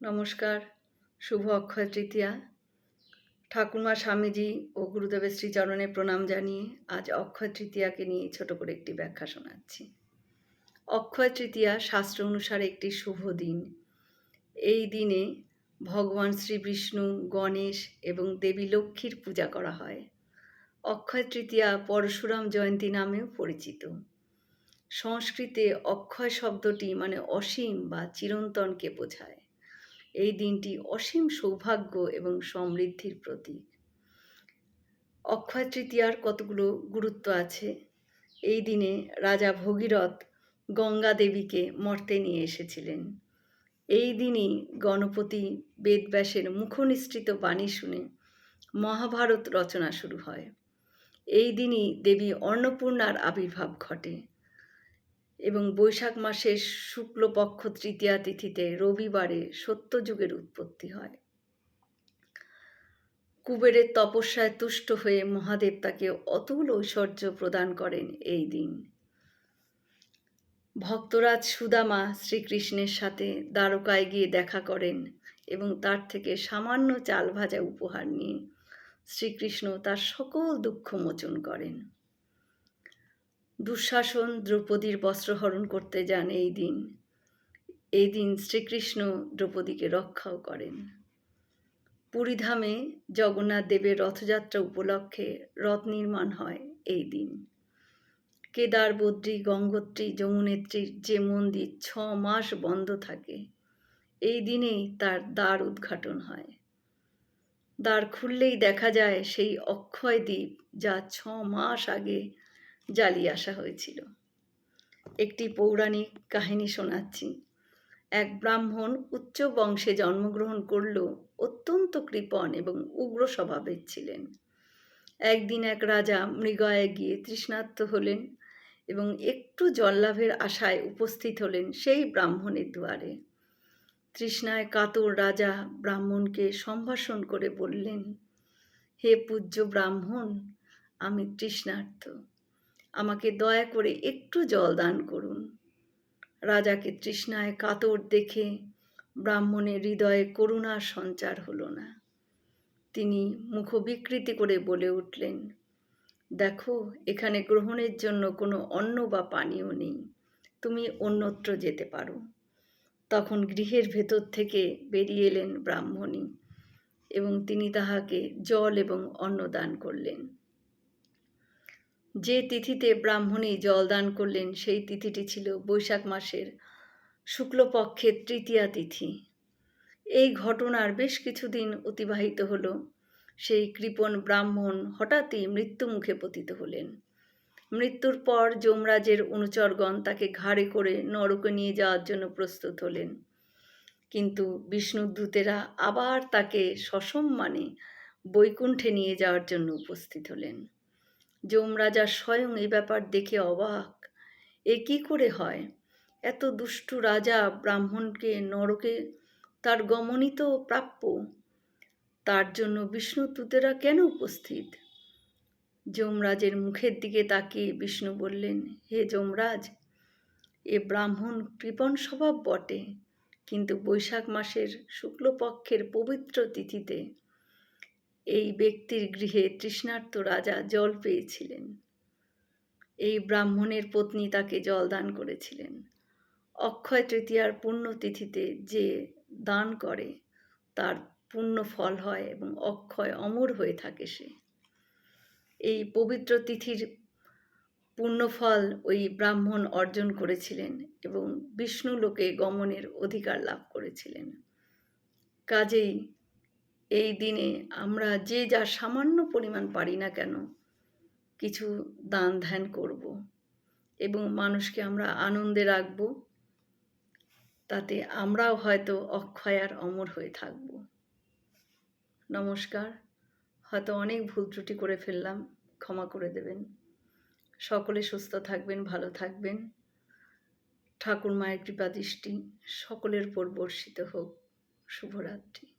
নমস্কার, শুভ অক্ষয় তৃতীয়া। ঠাকুমা স্বামীজি ও গুরুদেবের শ্রীচরণে প্রণাম জানিয়ে আজ অক্ষয় তৃতীয়াকে নিয়ে ছোট করে একটি ব্যাখ্যা শোনাচ্ছি। অক্ষয় তৃতীয়া শাস্ত্র অনুসারে একটি শুভ দিন। এই দিনে ভগবান শ্রী বিষ্ণু, গণেশ এবং দেবী লক্ষ্মীর পূজা করা হয়। অক্ষয় তৃতীয়া পরশুরাম জয়ন্তী নামেও পরিচিত। সংস্কৃতে অক্ষয় শব্দটি মানে অসীম বা চিরন্তনকে বোঝায়। এই দিনটি অসীম সৌভাগ্য এবং সমৃদ্ধির প্রতীক। অক্ষয় তৃতীয়ার কতগুলো গুরুত্ব আছে? এই দিনে রাজা ভগীরথ গঙ্গা দেবীকে মর্তে নিয়ে এসেছিলেন। এই দিনই গণপতি বেদব্যাসের মুখনিসৃত বাণী শুনে মহাভারত রচনা শুরু হয়। এই দিনই দেবী অন্নপূর্ণার আবির্ভাব ঘটে। এবং বৈশাখ মাসের শুক্লপক্ষ তৃতীয়া তিথিতে রবিবারে সত্যযুগের উৎপত্তি হয়। কুবেরের তপস্যায় তুষ্ট হয়ে মহাদেব তাকে অতুল ঐশ্বর্য প্রদান করেন এই দিন। ভক্তরাজ সুদামা শ্রীকৃষ্ণের সাথে দ্বারকায় গিয়ে দেখা করেন এবং তার থেকে সামান্য চাল ভাজা উপহার নিয়ে শ্রীকৃষ্ণ তার সকল দুঃখ মোচন করেন। দুঃশাসন দ্রৌপদীর বস্ত্রহরণ করতে যান এই দিন। এই দিন শ্রীকৃষ্ণ দ্রৌপদীকে রক্ষাও করেন। পুরীধামে জগন্নাথ দেবের রথযাত্রা উপলক্ষে রথ নির্মাণ হয় এই দিন। কেদার বদ্রী গঙ্গোত্রী যমুনেত্রীর যে মন্দির ছ মাস বন্ধ থাকে, এই দিনেই তার দ্বার উদ্ঘাটন হয়। দ্বার খুললেই দেখা যায় সেই অক্ষয় দ্বীপ যা ছ মাস আগে জ্বালিয়ে আসা হয়েছিল। একটি পৌরাণিক কাহিনী শোনাচ্ছি। এক ব্রাহ্মণ উচ্চ বংশে জন্মগ্রহণ করলেও অত্যন্ত কৃপণ এবং উগ্র স্বভাবের ছিলেন। একদিন এক রাজা মৃগয়ে গিয়ে তৃষ্ণার্ত হলেন এবং একটু জল্লাভের আশায় উপস্থিত হলেন সেই ব্রাহ্মণের দুয়ারে। তৃষ্ণায় কাতর রাজা ব্রাহ্মণকে সম্ভাষণ করে বললেন, হে পূজ্য ব্রাহ্মণ, আমি তৃষ্ণার্থ আমাকে দয়া করে একটু জল দান করুন। রাজাকে তৃষ্ণায় কাতর দেখে ব্রাহ্মণের হৃদয়ে করুণার সঞ্চার হলো না। তিনি মুখ বিকৃতি করে বলে উঠলেন, দেখো, এখানে গ্রহণের জন্য কোনো অন্ন বা পানীয় নেই। তুমি অন্যত্র যেতে পারো। তখন গৃহের ভেতর থেকে বেরিয়ে এলেন ব্রাহ্মণী এবং তিনি তাহাকে জল এবং অন্ন দান করলেন। যে তিথিতে ব্রাহ্মণী জলদান করলেন, সেই তিথিটি ছিল বৈশাখ মাসের শুক্লপক্ষের তৃতীয়া তিথি। এই ঘটনার বেশ কিছুদিন অতিবাহিত হল। সেই কৃপণ ব্রাহ্মণ হঠাৎই মৃত্যুমুখে পতিত হলেন। মৃত্যুর পর যমরাজের অনুচরগণ তাকে ঘাড়ে করে নরকে নিয়ে যাওয়ার জন্য প্রস্তুত হলেন। কিন্তু বিষ্ণুদূতেরা আবার তাকে সসম্মানে বৈকুণ্ঠে নিয়ে যাওয়ার জন্য উপস্থিত হলেন। যমরাজা স্বয়ং এই ব্যাপার দেখে অবাক। এ কি করে হয়? এত দুষ্টু রাজা ব্রাহ্মণকে, নরকে তার গমনই তো প্রাপ্য। তার জন্য বিষ্ণু তুতেরা কেন উপস্থিত? যমরাজের মুখের দিকে তাকিয়ে বিষ্ণু বললেন, হে যমরাজ, এ ব্রাহ্মণ কৃপণ স্বভাব বটে, কিন্তু বৈশাখ মাসের শুক্লপক্ষের পবিত্র তিথিতে এই ব্যক্তির গৃহে তৃষ্ণার্ত রাজা জল পেয়েছিলেন। এই ব্রাহ্মণের পত্নী তাকে জল দান করেছিলেন। অক্ষয় তৃতীয়ার পুণ্যতিথিতে যে দান করে, তার পুণ্য ফল হয় এবং অক্ষয় অমর হয়ে থাকে সে। এই পবিত্র তিথির পুণ্যফল ওই ব্রাহ্মণ অর্জন করেছিলেন এবং বিষ্ণু লোকে গমনের অধিকার লাভ করেছিলেন। কাজেই এই দিনে আমরা যে যা সামান্য পরিমাণ পারি না কেন, কিছু দান ধ্যান করব এবং মানুষকে আমরা আনন্দে রাখব। তাতে আমরাও হয়তো অক্ষয় আর অমর হয়ে থাকব। নমস্কার। হয়তো অনেক ভুল ত্রুটি করে ফেললাম, ক্ষমা করে দেবেন। সকলে সুস্থ থাকবেন, ভালো থাকবেন। ঠাকুর মায়ের কৃপাদৃষ্টি সকলের উপর বর্ষিত হোক। শুভরাত্রি।